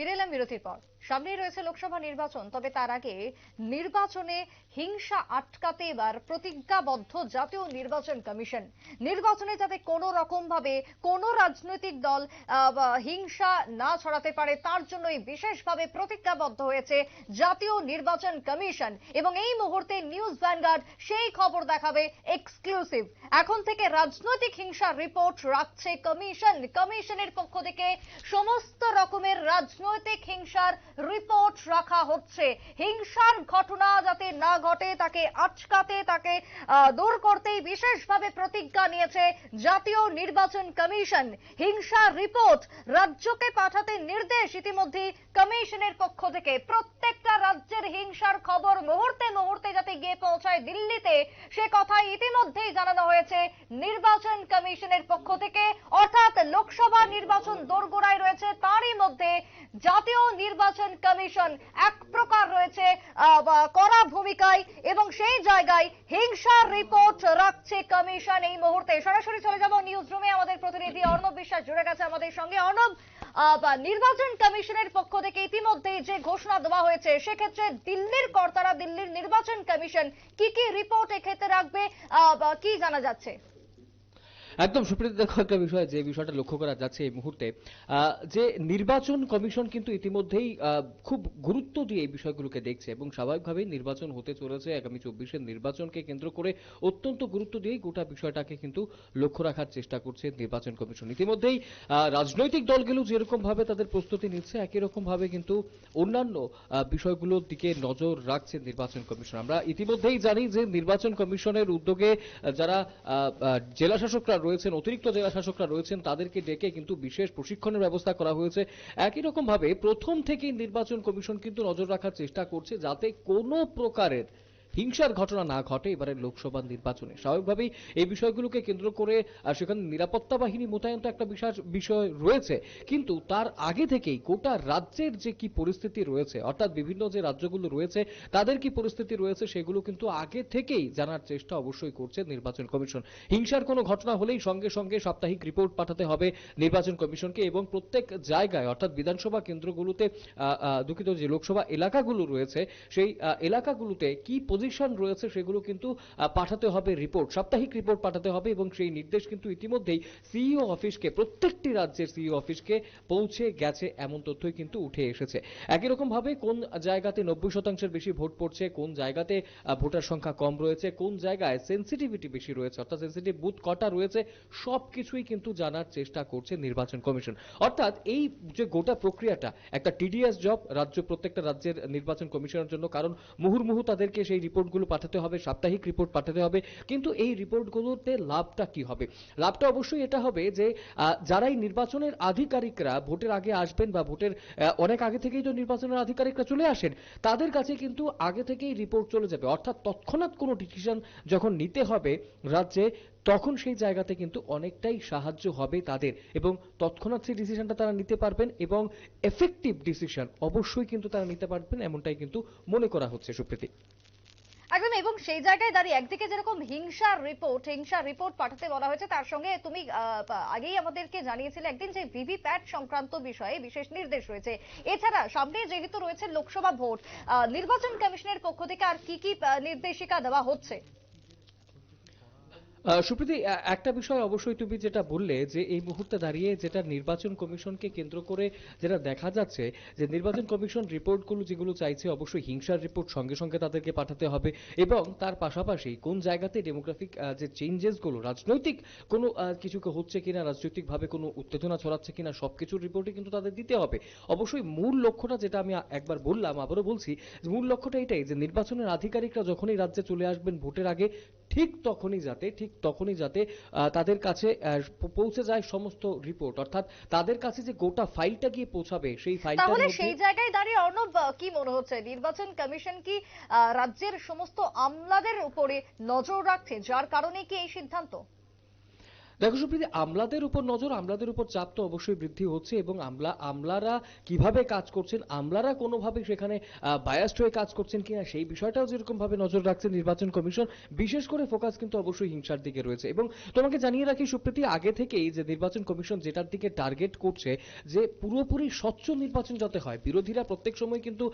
ফিরে এলাম বিরতির পর। সামনেই রয়েছে লোকসভা নির্বাচন, তবে তার আগে নির্বাচনে হিংসা আটকাতে এবার প্রতিজ্ঞাবদ্ধ জাতীয় নির্বাচন কমিশন। নির্বাচনে যাতে কোনো রকম ভাবে কোনো রাজনৈতিক দল হিংসা না ছড়াতে পারে, তার জন্যই বিশেষভাবে প্রতিজ্ঞাবদ্ধ হয়েছে জাতীয় নির্বাচন কমিশন। এবং এই মুহূর্তে নিউজ ভ্যানগার্ড সেই খবর দেখাবে এক্সক্লুসিভ। এখন থেকে রাজনৈতিক হিংসার রিপোর্ট রাখছে কমিশন। কমিশনের পক্ষ থেকে সমস্ত রকমের রাজনৈতিক হিংসার রিপোর্ট রাখা হচ্ছে। হিংসার ঘটনা যাতে না ঘটে, তাকে আটকাতে, তাকে দূর করতেই বিশেষভাবে প্রতিজ্ঞা নিয়েছে জাতীয় নির্বাচন কমিশন। হিংসার রিপোর্ট রাজ্যকে পাঠাতে নির্দেশ ইতিমধ্যে কমিশনের পক্ষ থেকে। প্রত্যেকটা রাজ্যের হিংসার খবর মুহূর্তে মুহূর্তে যাতে গিয়ে পৌঁছায় দিল্লিতে, সে কথা ইতিমধ্যেই জানানো হয়েছে নির্বাচন কমিশনের পক্ষ থেকে। অর্থাৎ লোকসভা নির্বাচন দোরগোড়ায় রয়েছে, তারই মধ্যে জাতীয় নির্বাচন কমিশন এক প্রকার রয়েছে বা ভূমিকায় এবং সেই জায়গায় হিংসার রিপোর্ট রাখছে কমিশন এই মুহূর্তে। সরাসরি চলে যাব নিউজ রুমে আমাদের প্রতিনিধি অর্ণব বিশ্বাস জুড়ে গেছে আমাদের সঙ্গে। অর্ণব নির্বাচন কমিশনের পক্ষ থেকে ইতিমধ্যেই যে ঘোষণা দেওয়া হয়েছে, সেক্ষেত্রে দিল্লির কর্তারা, দিল্লির নির্বাচন কমিশন কি কি রিপোর্ট এক্ষেত্রে রাখবে কি জানা যাচ্ছে? একদম সুপ্রীত দেখো একটা বিষয় যে বিষয়টা লক্ষ্য করা যাচ্ছে এই মুহূর্তে। যে নির্বাচন কমিশন কিন্তু ইতিমধ্যেই খুব গুরুত্ব দিয়ে এই বিষয়গুলোকে দেখছে এবং স্বাভাবিকভাবেই নির্বাচন হতে চলেছে আগামী চব্বিশের নির্বাচনকে কেন্দ্র করে অত্যন্ত গুরুত্ব দিয়ে গোটা বিষয়টাকে কিন্তু লক্ষ্য রাখার চেষ্টা করছে নির্বাচন কমিশন। ইতিমধ্যেই রাজনৈতিক দলগুলো যেরকম ভাবে তাদের প্রস্তুতি নিচ্ছে, একই রকম ভাবে কিন্তু অন্যান্য বিষয়গুলোর দিকে নজর রাখছে নির্বাচন কমিশন। আমরা ইতিমধ্যেই জানি যে নির্বাচন কমিশনের উদ্যোগে যারা জেলা শাসকরা রয়েছেন, অতিরিক্ত জেলা শাসকরা রয়েছেন, তাদেরকে ডেকে কিন্তু বিশেষ প্রশিক্ষণের ব্যবস্থা করা হয়েছে। একই রকম ভাবে প্রথম থেকেই নির্বাচন কমিশন কিন্তু নজর রাখার চেষ্টা করছে যাতে কোনো প্রকারের হিংসার ঘটনা না ঘটে এবারের লোকসভা নির্বাচনে। স্বাভাবিকভাবেই এই বিষয়গুলোকে কেন্দ্র করে সেখানে নিরাপত্তা বাহিনী মোতায়েন তো একটা বিশাল বিষয় রয়েছে। কিন্তু তার আগে থেকেই গোটা রাজ্যের যে কি পরিস্থিতি রয়েছে, অর্থাৎ বিভিন্ন যে রাজ্যগুলো রয়েছে, তাদের কি পরিস্থিতি রয়েছে সেগুলো কিন্তু আগে থেকেই জানার চেষ্টা অবশ্যই করছে নির্বাচন কমিশন। হিংসার কোনো ঘটনা হলেই সঙ্গে সঙ্গে সাপ্তাহিক রিপোর্ট পাঠাতে হবে নির্বাচন কমিশনকে এবং প্রত্যেক জায়গায়, অর্থাৎ বিধানসভা কেন্দ্রগুলোতে দুঃখিত যে লোকসভা এলাকাগুলো রয়েছে, সেই এলাকাগুলোতে কি পজিশন রয়েছে, সেগুলো কিন্তু পাঠাতে হবে রিপোর্ট সাপ্তাহিক রিপোর্ট পাঠাতে হবে এবং সেই নির্দেশ কিন্তু ইতিমধ্যেই সিইও অফিসকে প্রত্যেকটি রাজ্যের সিইও অফিসকে পৌঁছে গেছে এমন তথ্যই কিন্তু উঠে এসেছে। একই রকম ভাবে কোন জায়গাতে নব্বই শতাংশের বেশি ভোট পড়ছে, কোন জায়গাতে ভোটার সংখ্যা কম রয়েছে, কোন জায়গায় সেন্সিটিভিটি বেশি রয়েছে, অর্থাৎ সেন্সিটিভ বুথ কটা রয়েছে, সবকিছুই কিন্তু জানার চেষ্টা করছে নির্বাচন কমিশন। অর্থাৎ এই যে গোটা প্রক্রিয়াটা, একটা টিডিএস জব রাজ্য, প্রত্যেকটা রাজ্যের নির্বাচন কমিশনের জন্য, কারণ মুহুর্মুহু তাদেরকে সেই রিপোর্টগুলো পাঠাতে হবে সাপ্তাহিক রিপোর্ট পাঠাতে হবে কিন্তু এই রিপোর্টগুলোতে লাভটা কি হবে? লাভটা অবশ্যই এটা হবে যে আহ, যারা এই নির্বাচনের আধিকারিকরা ভোটের আগে আসবেন বা ভোটের অনেক আগে থেকেই তো নির্বাচনের আধিকারিকরা চলে আসেন তাদের কাছে কিন্তু আগে থেকেই রিপোর্ট চলে যাবে। অর্থাৎ তৎক্ষণাৎ কোনো ডিসিশন যখন নিতে হবে রাজ্যে তখন সেই জায়গাতে কিন্তু অনেকটাই সাহায্য হবে তাদের এবং তৎক্ষণাৎ সেই ডিসিশনটা তারা নিতে পারবেন এবং এফেক্টিভ ডিসিশন অবশ্যই কিন্তু তারা নিতে পারবেন এমনটাই কিন্তু মনে করা হচ্ছে সুপ্রীতি। একদম এবং সেই জায়গায় দাঁড়িয়ে একদিকে যেরকম হিংসার রিপোর্ট হিংসার রিপোর্ট পাঠাতে বলা হয়েছে, তার সঙ্গে তুমি আগেই আমাদেরকে জানিয়েছিলে একদিন যে ভিভি ভিভিপ্যাট সংক্রান্ত বিষয়ে বিশেষ নির্দেশ রয়েছে। এছাড়া সামনে যেহেতু রয়েছে লোকসভা ভোট নির্বাচন কমিশনের পক্ষ থেকে আর কি কি নির্দেশিকা দেওয়া হচ্ছে? সুপ্রীতি একটা বিষয় অবশ্যই তুমি যেটা বললে যে এই মুহূর্তে দাঁড়িয়ে যেটা নির্বাচন কমিশনকে কেন্দ্র করে যেটা দেখা যাচ্ছে যে নির্বাচন কমিশন রিপোর্টগুলো যেগুলো চাইছে অবশ্যই হিংসার রিপোর্ট সঙ্গে সঙ্গে তাদেরকে পাঠাতে হবে এবং তার পাশাপাশি কোন জায়গাতে ডেমোগ্রাফিক যে চেঞ্জেসগুলো রাজনৈতিক কোনো কিছুকে হচ্ছে কিনা, রাজনৈতিকভাবে কোনো উত্তেজনা ছড়াচ্ছে কিনা সব কিছুর রিপোর্টই কিন্তু তাদের দিতে হবে। অবশ্যই মূল লক্ষ্যটা যেটা আমি একবার বললাম, আবারও বলছি, মূল লক্ষ্যটা এটাই যে নির্বাচনের আধিকারিকরা যখনই রাজ্যে চলে আসবেন, ভোটের আগে ঠিক তখনই যাতে ঠিক তখনই যাতে তাদের কাছে পৌঁছে যায় সমস্ত রিপোর্ট অর্থাৎ তাদের কাছে যে গোটা ফাইলটা গিয়ে পৌঁছাবে সেই ফাইলটা তাহলে সেই জায়গায় দাঁড়িয়ে অর্ণব কি মনে হচ্ছে? নির্বাচন কমিশন কি আহ, রাজ্যের সমস্ত আমলাদের উপরে নজর রাখছে? যার কারণে কি এই সিদ্ধান্ত? দেখো সুপ্রীতি, আমলাদের উপর নজর, আমলাদের উপর চাপ তো অবশ্যই বৃদ্ধি হচ্ছে এবং আমলা, আমলারা কীভাবে কাজ করছেন, আমলারা কোনোভাবে সেখানে বায়াস্ট হয়ে কাজ করছেন কিনা, সেই বিষয়টাও যেরকম ভাবে নজর রাখছে নির্বাচন কমিশন, বিশেষ করে ফোকাস কিন্তু অবশ্যই হিংসার দিকে রয়েছে। এবং তোমাকে জানিয়ে রাখি সুপ্রীতি, আগে থেকেই যে নির্বাচন কমিশন যেটার দিকে টার্গেট করছে, যে পুরোপুরি স্বচ্ছ নির্বাচন যাতে হয়, বিরোধীরা প্রত্যেক সময় কিন্তু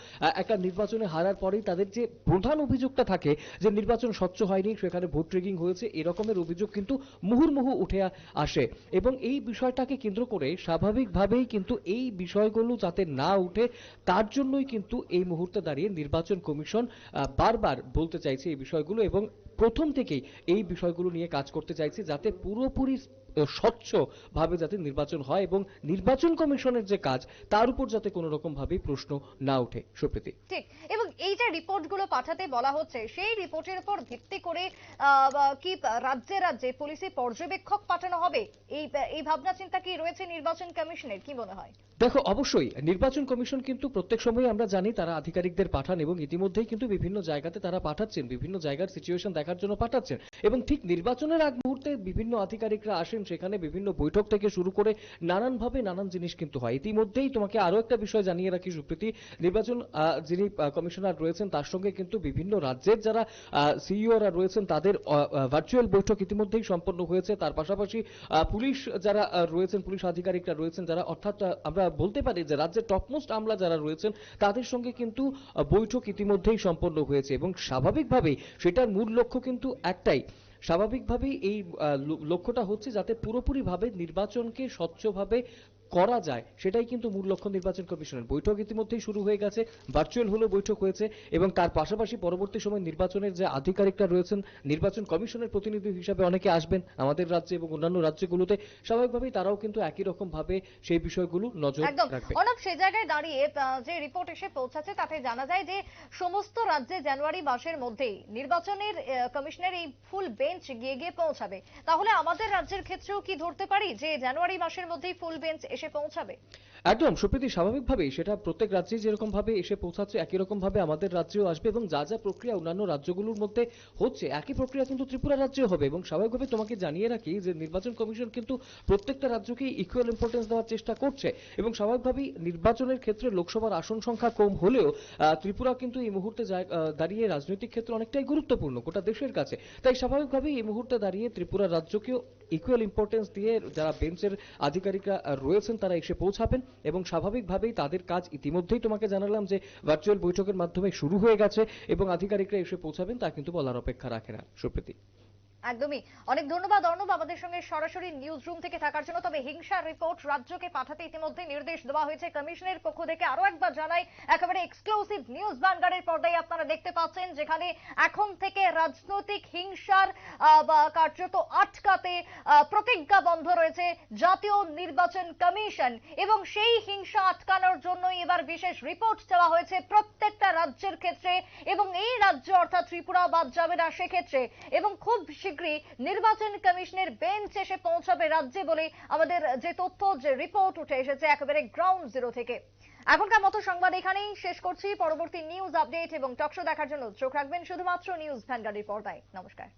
একটা নির্বাচনে হারার পরেই তাদের যে প্রধান অভিযোগটা থাকে, যে নির্বাচন স্বচ্ছ হয়নি, সেখানে ভোট ট্রেকিং হয়েছে এরকমের অভিযোগ কিন্তু মুহুর্মুহু উঠে আ- আসে এবং এই বিষয়টাকে কেন্দ্র করে স্বাভাবিকভাবেই কিন্তু এই বিষয়গুলো যাতে না উঠে, তার জন্যই কিন্তু এই মুহূর্তে দাঁড়িয়ে নির্বাচন কমিশন বারবার বলতে চাইছে এই বিষয়গুলো এবং প্রথম থেকেই এই বিষয়গুলো নিয়ে কাজ করতে চাইছে যাতে পুরোপুরি স্বচ্ছ ভাবে যাতে নির্বাচন হয় এবং নির্বাচন কমিশনের যে কাজ তার উপর যাতে কোনো রকম ভাবেই প্রশ্ন না ওঠে। সুপ্রীতি। ঠিক। এবং এই যে রিপোর্টগুলো পাঠাতে বলা হচ্ছে সেই রিপোর্টের উপর ভিত্তি করে কি রাজ্যে রাজ্যে পুলিশি পর্যবেক্ষক পাঠানো হবে এই এই ভাবনা চিন্তা কি রয়েছে নির্বাচন কমিশনের? কি মনে হয়? দেখো অবশ্যই নির্বাচন কমিশন কিন্তু প্রত্যেক সময় আমরা জানি তারা আধিকারিকদের পাঠান এবং ইতিমধ্যেই কিন্তু বিভিন্ন জায়গাতে তারা পাঠাচ্ছেন বিভিন্ন জায়গার সিচুয়েশন দেখার জন্য পাঠাচ্ছেন। এবং ঠিক নির্বাচনের আগ মুহূর্তে বিভিন্ন আধিকারিকরা আসেন সেখানে বিভিন্ন বৈঠক থেকে শুরু করে নানানভাবে নানান জিনিস কিন্তু হয়। ইতিমধ্যেই তোমাকে আরও একটা বিষয় জানিয়ে রাখি, সুপ্রীতি। নির্বাচন যিনি কমিশনার রয়েছেন, তার সঙ্গে কিন্তু বিভিন্ন রাজ্যের যারা সিইওরা রয়েছেন, তাদের ভার্চুয়াল বৈঠক ইতিমধ্যেই সম্পন্ন হয়েছে। তার পাশাপাশি পুলিশ যারা রয়েছেন, পুলিশ আধিকারিকরা রয়েছেন, যারা অর্থাৎ আমরা বলতে পারি যে রাজ্যের টপমোস্ট আমলা যারা রয়েছেন, তাদের সঙ্গে কিন্তু বৈঠক ইতিমধ্যেই সম্পন্ন হয়েছে। এবং স্বাভাবিকভাবেই সেটার মূল লক্ষ্য কিন্তু একটাই স্বাভাবিকভাবেই এই লক্ষ্যটা হচ্ছে যাতে পুরোপুরিভাবে নির্বাচনকে স্বচ্ছভাবে করা যায় সেটাই কিন্তু মূল লক্ষ্য নির্বাচন কমিশনের। বৈঠক ইতিমধ্যেই শুরু হয়ে গেছে ভার্চুয়াল হলেও বৈঠক হয়েছে এবং তার পাশাপাশি পরবর্তী সময় নির্বাচনের যে আধিকারিকরা রয়েছেন নির্বাচন কমিশনের প্রতিনিধি হিসাবে অনেকে আসবেন আমাদের রাজ্যে এবং অন্যান্য রাজ্যগুলোতে। স্বাভাবিকভাবেই তারাও কিন্তু একই রকম ভাবে সেই বিষয়গুলো নজর রাখবে। অনব সে জায়গায় দাঁড়িয়ে যে রিপোর্ট এসে পৌঁছাচ্ছে তাতে জানা যায় যে সমস্ত রাজ্যে জানুয়ারি মাসের মধ্যেই নির্বাচনের কমিশনের এই ফুল বেঞ্চ গিয়ে গিয়ে পৌঁছাবে। তাহলে আমাদের রাজ্যের ক্ষেত্রেও কি ধরতে পারি? যে জানুয়ারি মাসের মধ্যেই ফুল বেঞ্চ এসে পৌঁছাবে? একদম, সুপ্রীতি, স্বাভাবিকভাবেই সেটা প্রত্যেক রাজ্যে যেরকম ভাবে এসে পৌঁছাচ্ছে, একই রকম ভাবে আমাদের রাজ্যেও আসবে এবং যা যা প্রক্রিয়া অন্যান্য রাজ্যগুলোর মধ্যে হচ্ছে, একই প্রক্রিয়া কিন্তু ত্রিপুরা রাজ্যেও হবে এবং স্বাভাবিকভাবে তোমাকে জানিয়ে রাখি যে নির্বাচন কমিশন কিন্তু প্রত্যেকটা রাজ্যকেই ইকুয়াল ইম্পর্টেন্স দেওয়ার চেষ্টা করছে এবং স্বাভাবিকভাবেই নির্বাচনের ক্ষেত্রে লোকসভার আসন সংখ্যা কম হলেও ত্রিপুরা কিন্তু এই মুহূর্তে দাঁড়িয়ে রাজনৈতিক ক্ষেত্রে অনেকটাই গুরুত্বপূর্ণ গোটা দেশের কাছে। তাই স্বাভাবিকভাবেই এই মুহূর্তে দাঁড়িয়ে ত্রিপুরা রাজ্যকেও ইকুয়াল ইম্পর্টেন্স দিয়ে যারা বেঞ্চের আধিকারিকরা রয়েছেন তারা এসে পৌঁছাবেন। এবং স্বাভাবিকভাবেই তাদের কাজ ইতিমধ্যেই তোমাকে জানালাম যে ভার্চুয়াল বৈঠকের মাধ্যমে শুরু হয়ে গেছে এবং আধিকারিকরা এসে পৌঁছাবেন, তা কিন্তু বলার অপেক্ষা রাখে না। সুপ্রীতি। একদমই। অনেক ধন্যবাদ অর্ণব আমাদের সঙ্গে সরাসরি নিউজ রুম থেকে থাকার জন্য। তবে হিংসার রিপোর্ট রাজ্যকে পাঠাতে ইতিমধ্যে নির্দেশ দেওয়া হয়েছে। কমিশনের পক্ষ থেকে আরও একবার জানাই, একেবারে এক্সক্লুসিভ নিউজ ভান্ডারের পর্দায় আপনারা দেখতে পাচ্ছেন, যেখানে এখন থেকে রাজনৈতিক হিংসার কার্যত আটকাতে প্রতিজ্ঞা বন্ধ রয়েছে জাতীয় নির্বাচন কমিশন। এবং সেই হিংসা আটকানোর জন্যই এবার বিশেষ রিপোর্ট চাওয়া হয়েছে প্রত্যেকটা রাজ্যের ক্ষেত্রে। এবং এই রাজ্য অর্থাৎ ত্রিপুরা বাদ যাবে না সেক্ষেত্রে। এবং খুব শীঘ্রই নির্বাচন কমিশনের বেঞ্চ এসে পৌঁছাবে রাজ্যে বলে আমাদের যে তথ্য, যে রিপোর্ট উঠে এসেছে একেবারে গ্রাউন্ড জিরো থেকে। এখনকার মতো সংবাদ এখানেই শেষ করছি। পরবর্তী নিউজ আপডেট এবং টকশো দেখার জন্য চোখ রাখবেন শুধুমাত্র নিউজ ভ্যানগার্ডের পর্দায়। নমস্কার।